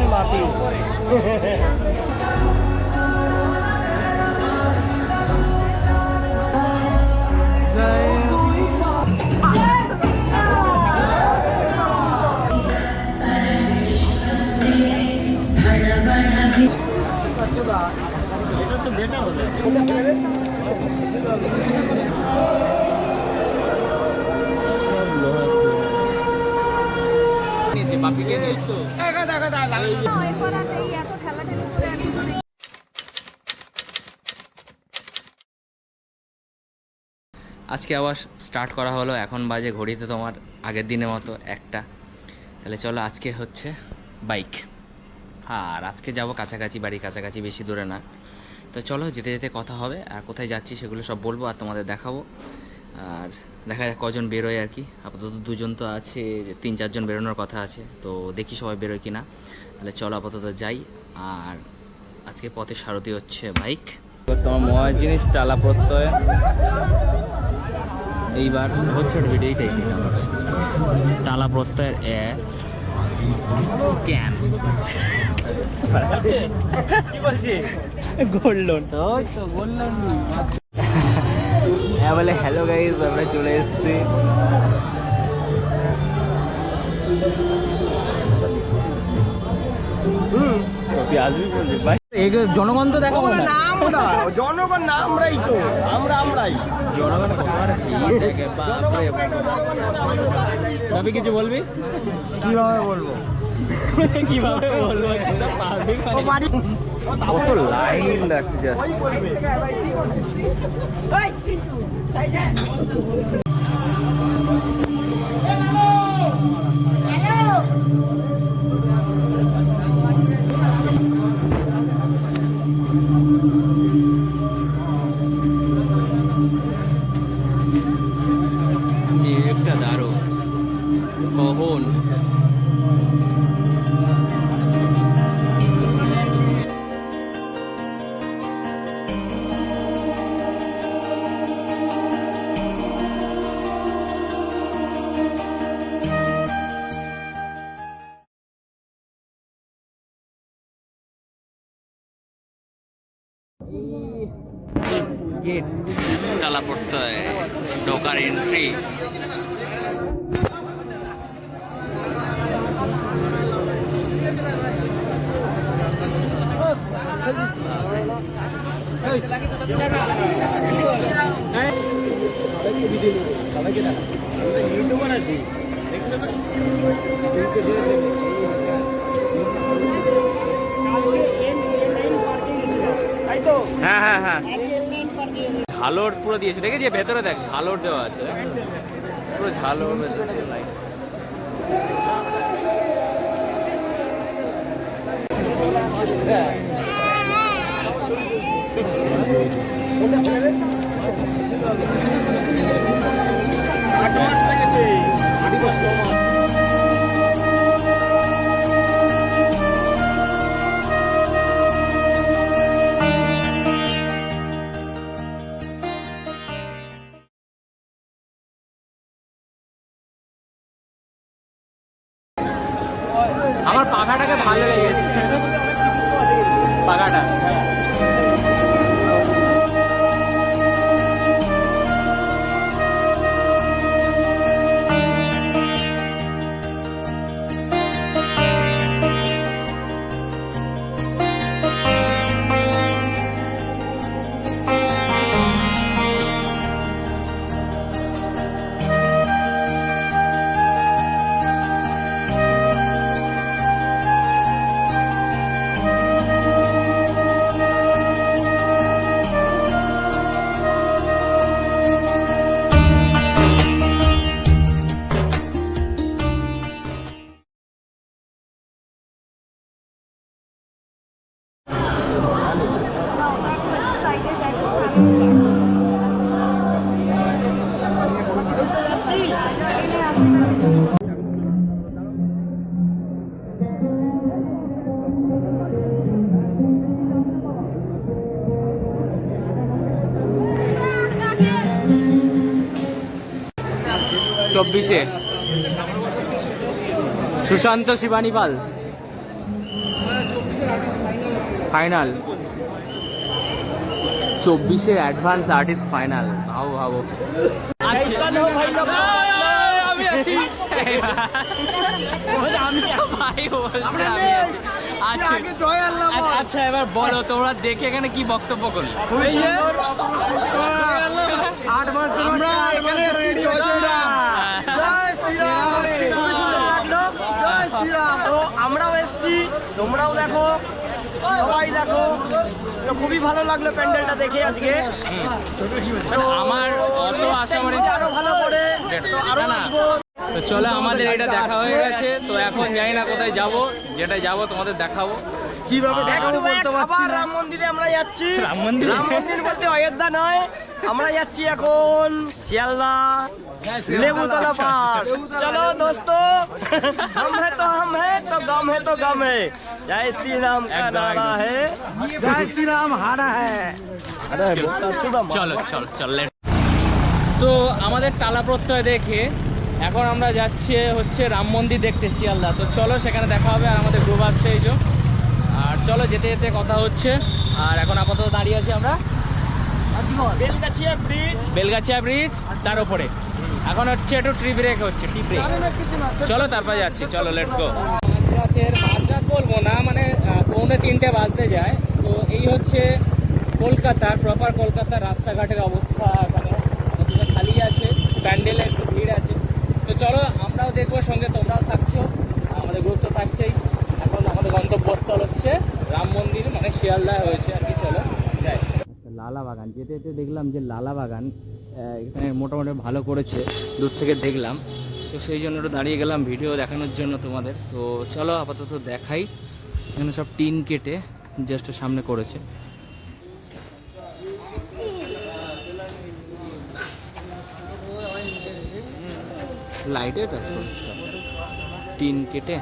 Fan বাপি এরপর আর এই এত ঠেলাঠেলি করে আর আজকে আবার স্টার্ট করা হলো, এখন বাজে ঘড়িতে তোমার আগের দিনের মতো একটা। তাহলে চলো, আজকে হচ্ছে বাইক আর আজকে যাব কাছাকাছি বাড়ি, কাছাকাছি বেশি দূরে না। তো চলো, যেতে যেতে কথা হবে, আর কোথায় যাচ্ছি সেগুলো সব বলব আর তোমাদের দেখাবো। আর দেখা যাক কজন বেরোয় আর কি। আপাতত দুজন তো আছে তিন চারজন বেরোনোর কথা আছে তো দেখি সবাই বেরোয় কি না তাহলে চলো আপাতত যাই। আর আজকে পথে সারথি হচ্ছে বাইক। তোমার মজার জিনিস টালা প্রত্যয়। এইবার হচ্ছে ভিডিও এইটাই টালা প্রত্যয়ের অ্যাপ স্ক্যাম কি বলছি গোল্ড লোন তো বললাম হ্যাঁ বলে হ্যালো গাইজ আমরা চলে এসেছি। জনগণ তো আমরা জনগণ না আমরাই তো আমরা আমরাই। জনগণ দেখে তবে কিছু বলবি? কীভাবে বলব? কীভাবে বলব? কত লাইন রাখতে যাচ্ছে একটা তালা পড়তে হয় ঢোকার এন্ট্রি ইউটিউবার আছি তাই তো হ্যাঁ হ্যাঁ হ্যাঁ ঝালর পুরো দিয়েছে। দেখেছি ভেতরে দেখ ঝালর দেওয়া আছে। পুরো ঝালর ভেতরে লাইট আট আমার পাখাটাকে ভালো লেগেছে। পাখাটা। চব্বিশে। সুশান্ত শিবানী পাল। ফাইনাল চব্বিশের অ্যাডভান্স আর্টিস্ট ফাইনাল ভাবো ভাবো। আচ্ছা, এবার বলো তোমরা দেখে এখানে কি বক্তব্য করলে আমরাও এসছি তোমরাও দেখো। সবাই দেখো খুবই ভালো লাগল প্যান্ডেলটা দেখে আজকে। আমার অত আশা মানে আরও ভালো করে তো আরও। আসব। তো চলো আমাদের এটা দেখা হয়ে গেছে। তো এখন যাই না কোথায় যাব। যেটা যাব তোমাদের দেখাবো। কিভাবে দেখাবো একটু বলতে পারছি আবার না রাম মন্দিরে আমরা যাচ্ছি রাম মন্দিরে? রাম মন্দির বলতে অযোধ্যা নয় আমরা যাচ্ছি এখন শিয়ালদা লেবুতলা পাহাড় চলো দোস্ত हम है तो हम है तो गम है तो गम है जय श्री राम का একদম, नारा একদম। है জয় শ্রীরাম হারা হ্যাঁ अरे চলো চলো চল let- তো আমাদের টালা প্রত্যয় দেখে এখন আমরা যাচ্ছি হচ্ছে রাম মন্দির দেখতে শিয়ালদা তো চলো সেখানে দেখা হবে আর আমাদের গ্রুপ আসছে এই যে আর চলো যেতে যেতে কথা হচ্ছে। আর এখন আপাতত দাঁড়িয়ে আছি আমরা বেলগাছিয়া ব্রিজ বেলগাছিয়া ব্রিজ তার উপরে এখন হচ্ছে একটু ট্রি ব্রেক হচ্ছে টি ব্রেক চলো তারপরে যাচ্ছি চলো লেটস গো রাতের বলব না মানে পৌনে তিনটে বাজতে যায়। তো এই হচ্ছে কলকাতার প্রপার কলকাতার রাস্তাঘাটের অবস্থা এখানে। অথচ খালি আছে প্যান্ডেলে একটু ভিড় আছে। তো চলো আমরাও দেখব সঙ্গে তোমরাও থাকছো। আমাদের গুরুত্ব থাকছেই। গন্তব্যস্থল হচ্ছে, রাম মন্দির মানে শিয়ালদা হয়েছে আর কি, চলো যাই। লালা বাগান, যেতে যেতে দেখলাম যে লালা বাগান এখানে মোটামুটি ভালো করেছে, দূর থেকে দেখলাম। তো সেই জন্য একটু দাঁড়িয়ে গেলাম ভিডিও দেখানোর জন্য তোমাদের। তো চলো আপাতত দেখাই, এখানে সব টিন কেটে জাস্ট সামনে করেছে। লাইটের কাজ করছে সব। টিন কেটে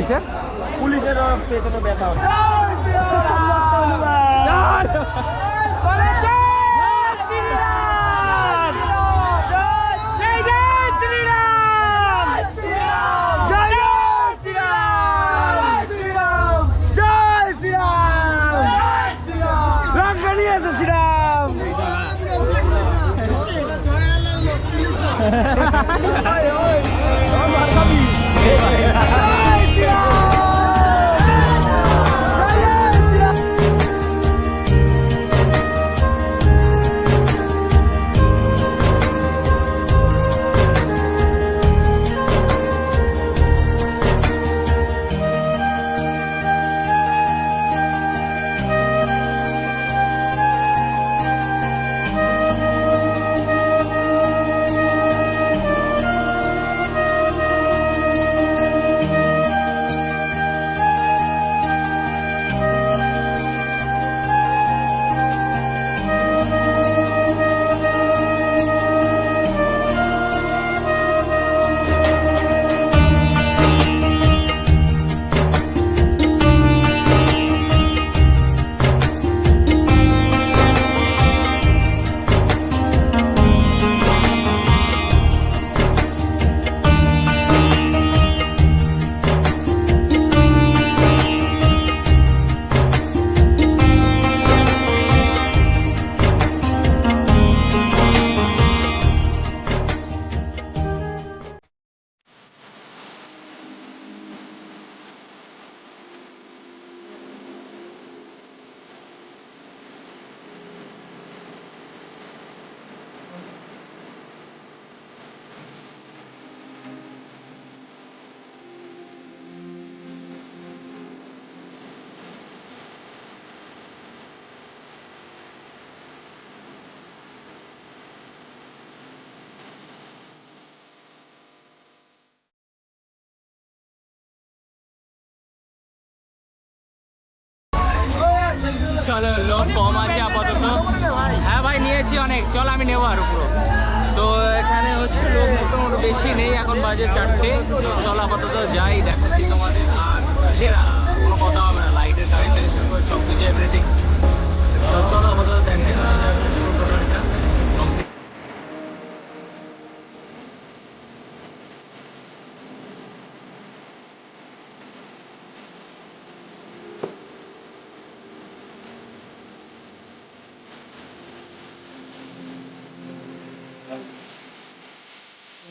পুলিশের পুলিশের পেছনে ব্যথা চলো লোক, কম আছে আপাতত। হ্যাঁ ভাই, নিয়েছি অনেক। চল, আমি নেব আর পুরো তো এখানে হচ্ছে লোক মোটামুটি বেশি নেই, এখন বাজে চারটে। চল, আপাতত যাই, দেখাচ্ছি তোমাদের। আর কোনো কথা হবে না। লাইটের টাইটের সব কিছু এভরিথিং চলো, আপাতত দেখে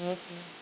그렇군요.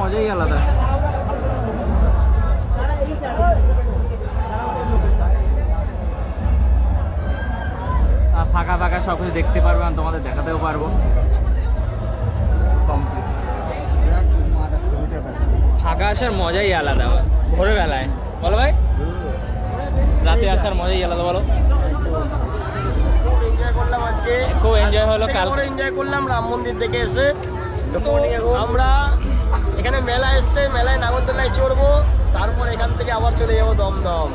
মজাই আলাদা। ফাঁকা ফাঁকা সব কিছু দেখতে পারব আর তোমাদের দেখাতেও পারব। কমপ্লিট ফাঁকা আসার মজাই আলাদা। ভোরবেলায়। বলো ভাই? রাতে আসার মজাই আলাদা বলো। করলাম আজকে খুব এনজয় হলো কাল- এনজয় করলাম রাম মন্দির দেখে এসে। আমরা এখানে মেলা এসছে মেলায় নাগরদোলায় চড়বো তারপর এখান থেকে আবার চলে যাব দমদম।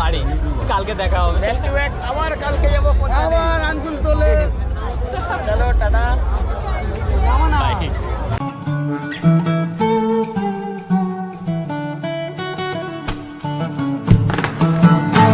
বাড়ি কালকে দেখা হবে। ব্যাক টু ব্যাক আবার কালকে যাব আবার আঙ্গুল তোলে। চলো টাটা.